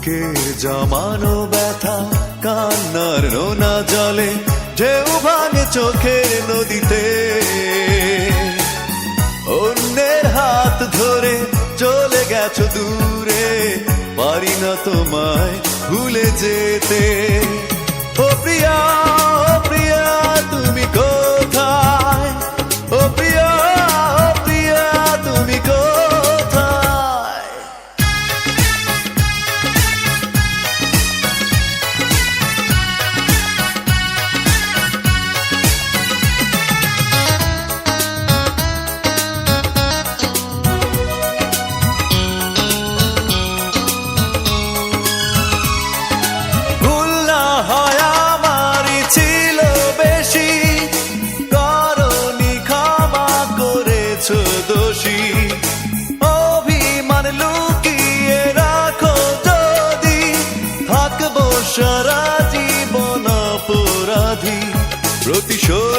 বুকের জমানো ব্যথা, কান্নার নোনা জলে, ঢেউ ভাঙে চোখে নদীতে। অন্যের হাত ধরে চলে গেছো দূরে পারি না তোমায় ভুলে যেতে। লুকিয়ে রাখো যদি থাকব সারা জীবন অপরাধী। প্রতিশোধ